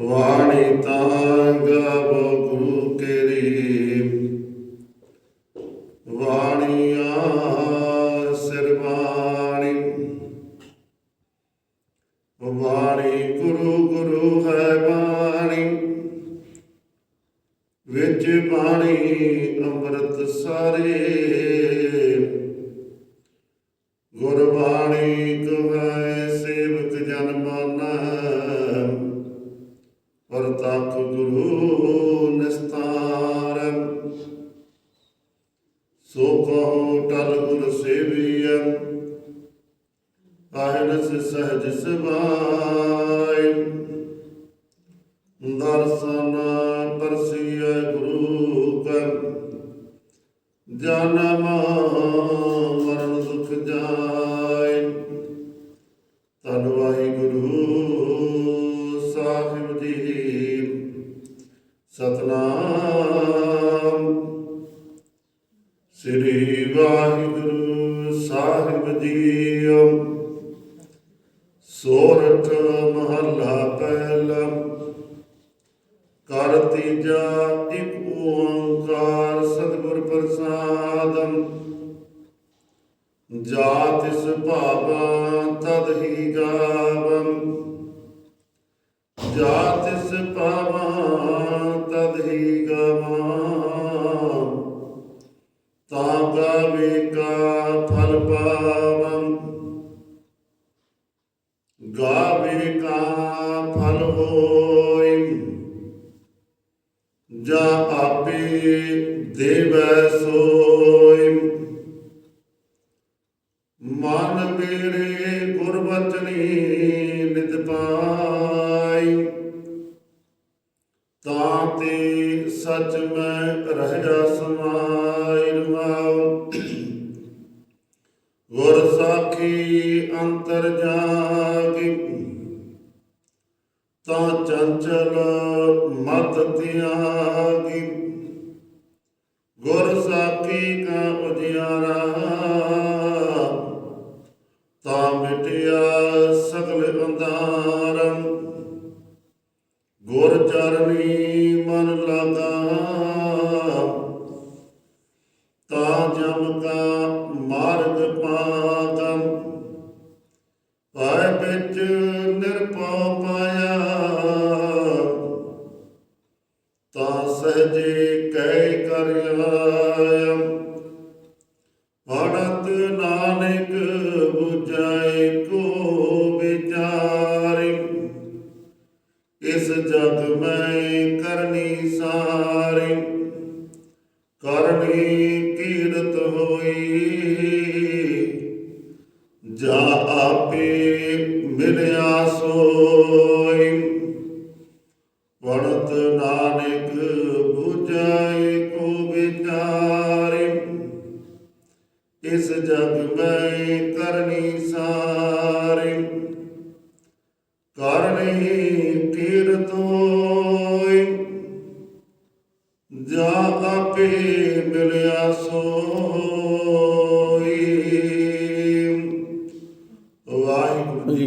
ਵਾਣੀ ਤਾਂ ਗਬ ਗੁਰੂ ਕੇਰੀ। ਵਾਣੀਆਂ ਸਿਰਵਾਣੀ ਵਾਣੀ। ਗੁਰੂ ਗੁਰੂ ਹੈ ਬਾਣੀ। ਵਿੱਚ ਬਾਣੀ ਅੰਮ੍ਰਿਤ ਸਾਰੇ। ਗੁਰਬਾਣੀ ਕਹੈ ਪਰਤਖ ਗੁਰੂ ਨਿਸਤਾਰ। ਸੋ ਕਹੋ ਟਲ ਗੁਰ ਸੇਵੀਐ ਆਇਨਸ ਸਹਜ ਸਮਾਇ ਦਰਸ਼ਨ ਪਰਸੀਐ ਗੁਰੂ ਕੈ ਜਨਮ ਮਰਨ ਦੁਖ ਜਾਇ ਤਨ ਸਤਨਾਮ। ਸ੍ਰੀ ਵਾਹਿਗੁਰੂ ਸਾਹਿਬ ਜੀ ਸੋਰਠ ਮਹੱਲਾ ਪਹਿਲਾ। ਕਰ ਤੀਜਾ ਇੱਕ ਓੰਕਾਰ ਸਤਿਗੁਰ ਪ੍ਰਸਾਦਮ ਜਾ ਤਿਸ ਤਦ ਹੀ ਗਾਵਮ ਜਾ ਤਿਸ ਭਾਵਾ ਤਦ ਹੀ ਗਾਵਾਂ। ਤਾਂ ਗਾਵੇ ਕਾ ਫਲ ਪਾਵਮ ਗਾਵੇ ਕਾ ਫਲ ਹੋਇ। ਜਾ ਆਪੇ ਦੇਵੈ ਸੋਇ ਰਹਿਆ ਗੁਰ ਸਾਖੀ ਅੰਤਰ ਜਾਗੀ। ਤਾਂ ਚੰਚਲ ਮਤ ਤਿਆਗੀ। ਗੁਰ ਸਾਖੀ ਕਾ ਉਜਿਆਰਾ। ਤਾਂ ਮਿਟਿਆ ਸਗਲ ਅੰਧਾਰਮ ਗੁਰ ਚਰਨੀ ਤਾਂ ਜਮ ਕਾ ਮਾਰਗ ਪਾਗਮ ਪਾਇ ਵਿੱਚ ਨਿਰਭਉ ਪਾਇਆ। ਤਾ ਸਹਜੇ ਕਹਿ ਕਰ ਆਇਆ ਪੜਤ ਨਾਨਕ 부ਜਾਏ ਕੋ ਵਿਚਾਰਿ। ਇਸ ਜਗ ਮੈਂ ਕਰਨੀ ਸਾਰੀ। ਕਰਨੀ ਹੋਈ। ਜਾ ਆਪੇ ਮਿਲਿਆ ਸੋਈ। ਪੜਤ ਨਾਨਕ 부ਜਾਏ ਕੋ ਵਿਚਾਰਿ। ਇਸ ਜਗ ਮੈਂ ਕਰਨੀ ਸਾਰੀ। ਕਰਨੀ ਕੀਰਤ ਹੋਈ ਜਾ ਆਪੇ ਮਿਲਿਆ ਸੋ